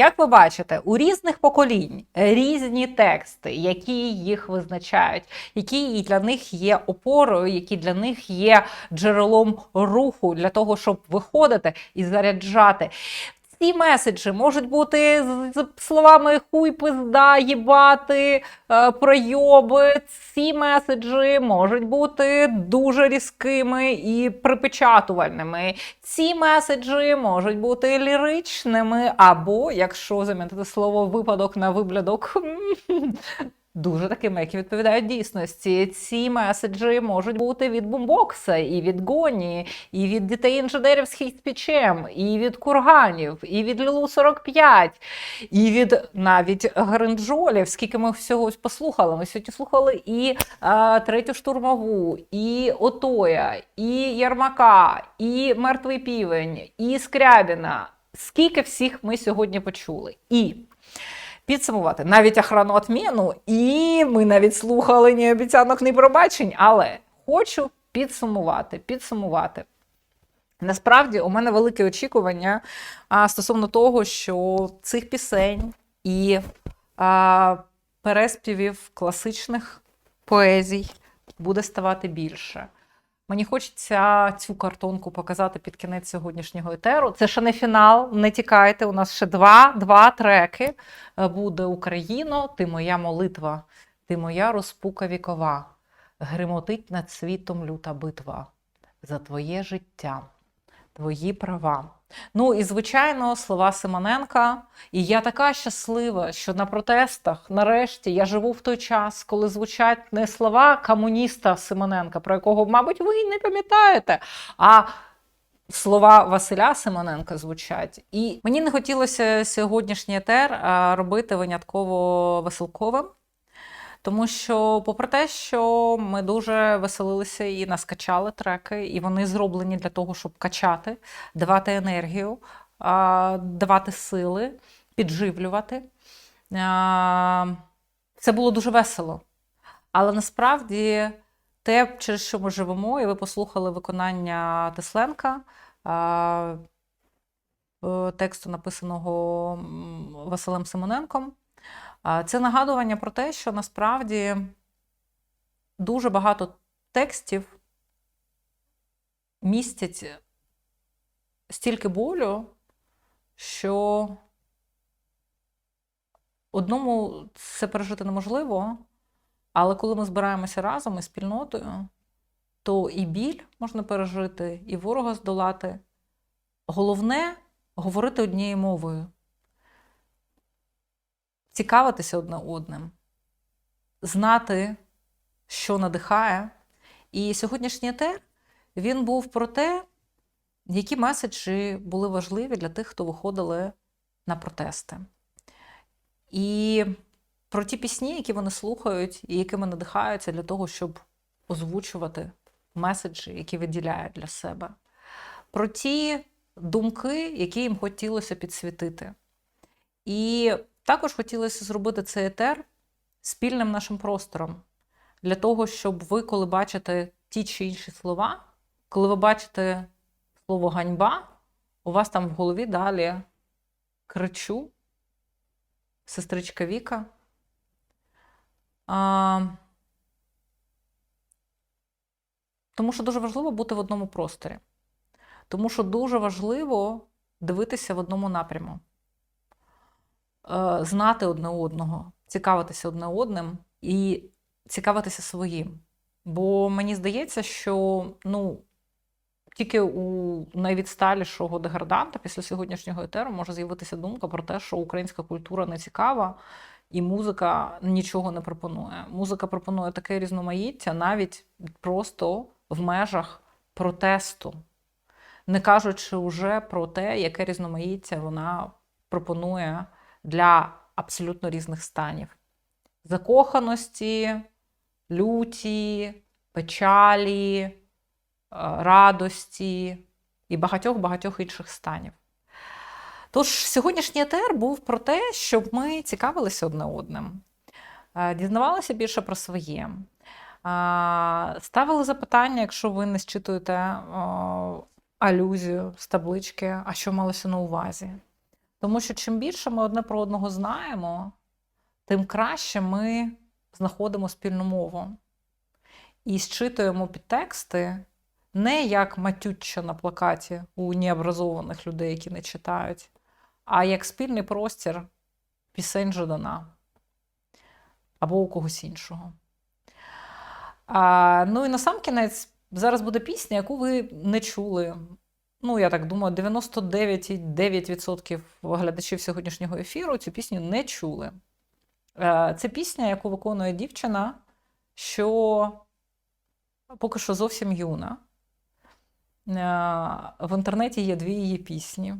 Як ви бачите, у різних поколінь різні тексти, які їх визначають, які для них є опорою, які для них є джерелом руху для того, щоб виходити і заряджати. Ці меседжі можуть бути з словами хуй, пизда, їбати, е, пройоби. Ці меседжі можуть бути дуже різкими і припечатувальними. Ці меседжі можуть бути ліричними, або, якщо замінити слово випадок на виблядок, дуже такими, які відповідають дійсності. Ці меседжі можуть бути від бумбокса, і від Гоні, і від дітей інженерів з хейт-спічем, і від курганів, і від Лілу 45, і від навіть гринджолів. Скільки ми всього послухали. Ми сьогодні слухали і а, третю штурмову, і Отоя, і Ярмака, і Мертвий півень, і Скрябіна. Скільки всіх ми сьогодні почули. І підсумувати навіть охрану отміну, і ми навіть слухали ні обіцянок, ні пробачень, але хочу підсумувати, підсумувати. Насправді, у мене велике очікування а, стосовно того, що цих пісень і а, переспівів класичних поезій буде ставати більше. Мені хочеться цю картонку показати під кінець сьогоднішнього етеру. Це ще не фінал, не тікайте. У нас ще два, два треки. Е, Буде Україно, ти моя молитва, ти моя розпука вікова. Гримотить над світом люта битва за твоє життя, твої права. Ну і звичайно, слова Симоненка. І я така щаслива, що на протестах, нарешті, я живу в той час, коли звучать не слова комуніста Симоненка, про якого, мабуть, ви не пам'ятаєте, а слова Василя Симоненка звучать. І мені не хотілося сьогоднішній етер робити винятково веселковим. Тому що, попри те, що ми дуже веселилися і наскачали треки, і вони зроблені для того, щоб качати, давати енергію, давати сили, підживлювати. Це було дуже весело. Але насправді те, через що ми живемо, і ви послухали виконання Тесленка, е, тексту, написаного Василем Симоненком. Це нагадування про те, що насправді дуже багато текстів містять стільки болю, що одному це пережити неможливо, але коли ми збираємося разом із спільнотою, то і біль можна пережити, і ворога здолати. Головне говорити однією мовою цікавитися одне одним, знати, що надихає. І сьогоднішній етер він був про те, які меседжі були важливі для тих, хто виходили на протести. І про ті пісні, які вони слухають, і якими надихаються для того, щоб озвучувати меседжі, які виділяють для себе. Про ті думки, які їм хотілося підсвітити. І також хотілося зробити цей етер спільним нашим простором для того, щоб ви, коли бачите ті чи інші слова, коли ви бачите слово ганьба, у вас там в голові далі кричу, сестричка Віка. А, тому що дуже важливо бути в одному просторі. Тому що дуже важливо дивитися в одному напряму. Е, знати одне одного, цікавитися одне одним і цікавитися своїм. Бо мені здається, що ну, тільки у найвідсталішого деграданта після сьогоднішнього етеру може з'явитися думка про те, що українська культура не цікава, і музика нічого не пропонує. Музика пропонує таке різноманіття навіть просто в межах протесту, не кажучи вже про те, яке різноманіття вона пропонує для абсолютно різних станів: закоханості, люті, печалі, е, радості і багатьох-багатьох інших станів. Тож сьогоднішній етер був про те, щоб ми цікавилися одне одним, е, дізнавалися більше про своє. е, Ставили запитання, якщо ви не зчитуєте е, алюзію з таблички, а що малося на увазі. Тому що чим більше ми одне про одного знаємо, тим краще ми знаходимо спільну мову і зчитуємо підтексти не як матюча на плакаті у необразованих людей, які не читають, а як спільний простір пісень Жадана або у когось іншого. А, ну і на сам кінець зараз буде пісня, яку ви не чули. Ну, я так думаю, 99,9% глядачів сьогоднішнього ефіру цю пісню не чули. Е, Це пісня, яку виконує дівчина, що поки що зовсім юна. Е, В інтернеті є дві її пісні.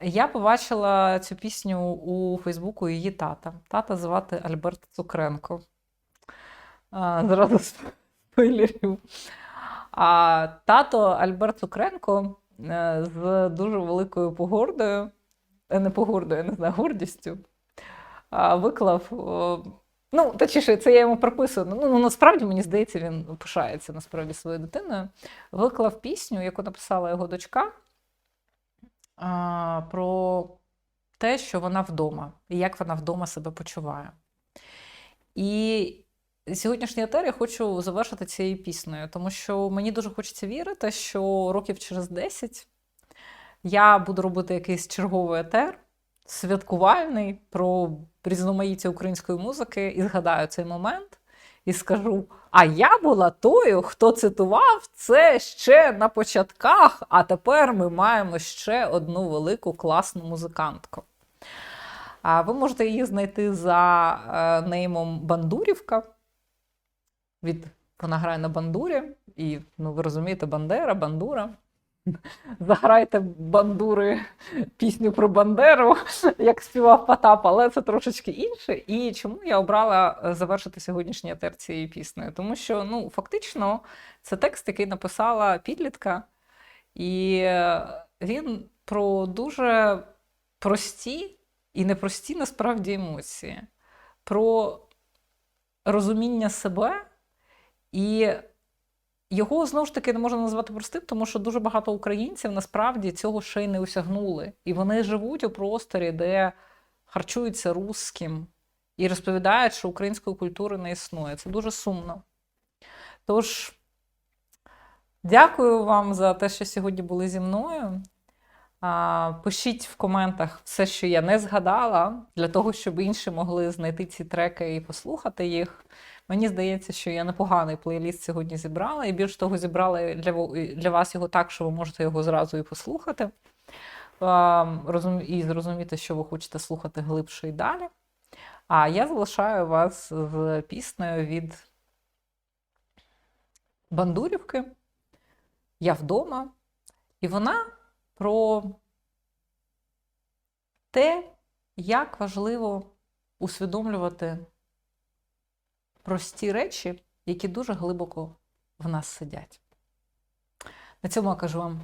Я побачила цю пісню у Фейсбуку її тата. Тата звати Альберт Цукренко. Зразу спойлерів. А тато Альберт Цукренко е, з дуже великою погордою, е, не погордою, я не знаю, гордістю, виклав. Ну, точніше, це я йому приписую. Ну, ну, насправді, мені здається, він пишається насправді своєю дитиною. Виклав пісню, яку написала його дочка про те, що вона вдома, і як вона вдома себе почуває. І сьогоднішній етер я хочу завершити цією піснею, тому що мені дуже хочеться вірити, що років через 10 я буду робити якийсь черговий етер, святкувальний про різноманіття української музики, і згадаю цей момент. І скажу: а я була тою, хто цитував це ще на початках, а тепер ми маємо ще одну велику класну музикантку. А ви можете її знайти за е, неймом Бандурівка. Від вона грає на бандурі, і ну, ви розумієте, Бандера, Бандура. Заграйте бандури пісню про Бандеру, як співав Потап, але це трошечки інше. І чому я обрала е, завершити сьогоднішній етер цією піснею? Тому що ну, фактично це текст, який написала підлітка, і е, він про дуже прості і непрості насправді емоції, про розуміння себе. І його знову ж таки не можна назвати простим, тому що дуже багато українців насправді цього ще й не осягнули. І вони живуть у просторі, де харчуються русським і розповідають, що української культури не існує. Це дуже сумно. Тож, дякую вам за те, що сьогодні були зі мною. Пишіть в коментах все, що я не згадала, для того, щоб інші могли знайти ці треки і послухати їх. Мені здається, що я непоганий плейліст сьогодні зібрала, і більш того, зібрала для для вас його так, що ви можете його зразу і послухати. І зрозуміти, що ви хочете слухати глибше і далі. А я залишаю вас з піснею від Бандурівки. Я вдома. І вона про те, як важливо усвідомлювати прості речі, які дуже глибоко в нас сидять. На цьому я кажу вам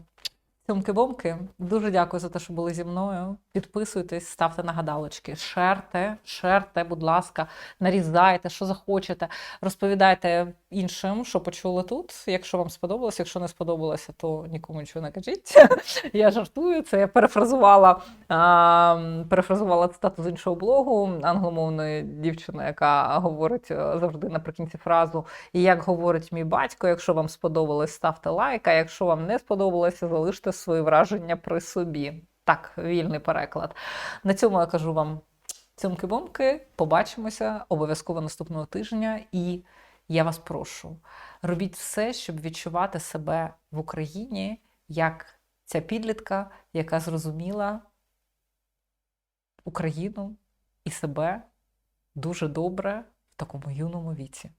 цьомки-бомки. Дуже дякую за те, що були зі мною. Підписуйтесь, ставте нагадалочки, шерте, шерте, будь ласка, нарізайте, що захочете, розповідайте іншим, що почули тут. Якщо вам сподобалося, якщо не сподобалося, то нікому нічого не кажіть. Я жартую. Це я перефразувала а, перефразувала цитату з іншого блогу англомовної дівчини, яка говорить е, завжди наприкінці фразу. І як говорить мій батько, якщо вам сподобалось, ставте лайк, а якщо вам не сподобалося, залиште свої враження при собі. Так, вільний переклад. На цьому я кажу вам цьомки-бомки. Побачимося обов'язково наступного тижня. І я вас прошу, робіть все, щоб відчувати себе в Україні як ця підлітка, яка зрозуміла Україну і себе дуже добре в такому юному віці.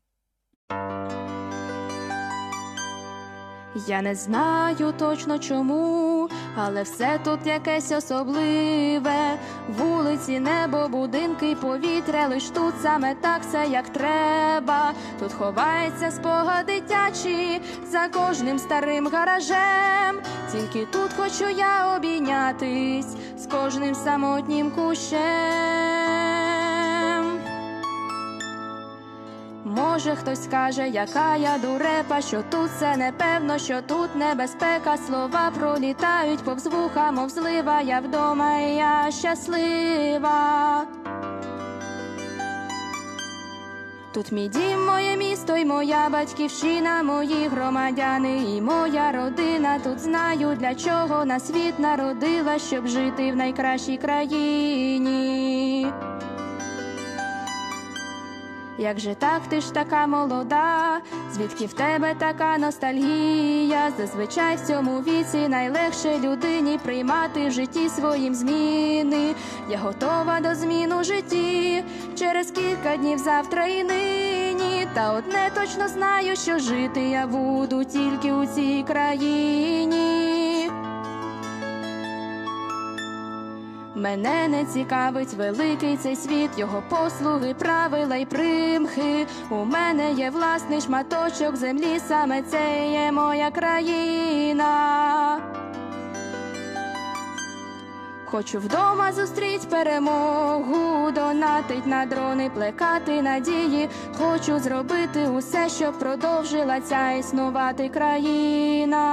Я не знаю точно чому, але все тут якесь особливе. Вулиці, небо, будинки, повітря, лиш тут саме так все як треба. Тут ховається спогад дитячі за кожним старим гаражем. Тільки тут хочу я обійнятись з кожним самотнім кущем. Може, хтось скаже, яка я дурепа, що тут все непевно, що тут небезпека, слова пролітають повз вуха, мов злива, я вдома і я щаслива. Тут мій дім, моє місто і моя батьківщина, мої громадяни і моя родина. Тут знаю, для чого на світ народила, щоб жити в найкращій країні. Як же так, ти ж така молода, звідки в тебе така ностальгія? Зазвичай в цьому віці найлегше людині приймати в житті своїм зміни. Я готова до змін у житті через кілька днів завтра і нині. Та одне точно знаю, що жити я буду тільки у цій країні. Мене не цікавить великий цей світ, його послуги, правила й примхи. У мене є власний шматочок землі, саме це є моя країна. Хочу вдома зустріть перемогу, донатить на дрони, плекати надії. Хочу зробити усе, щоб продовжила ця існувати країна.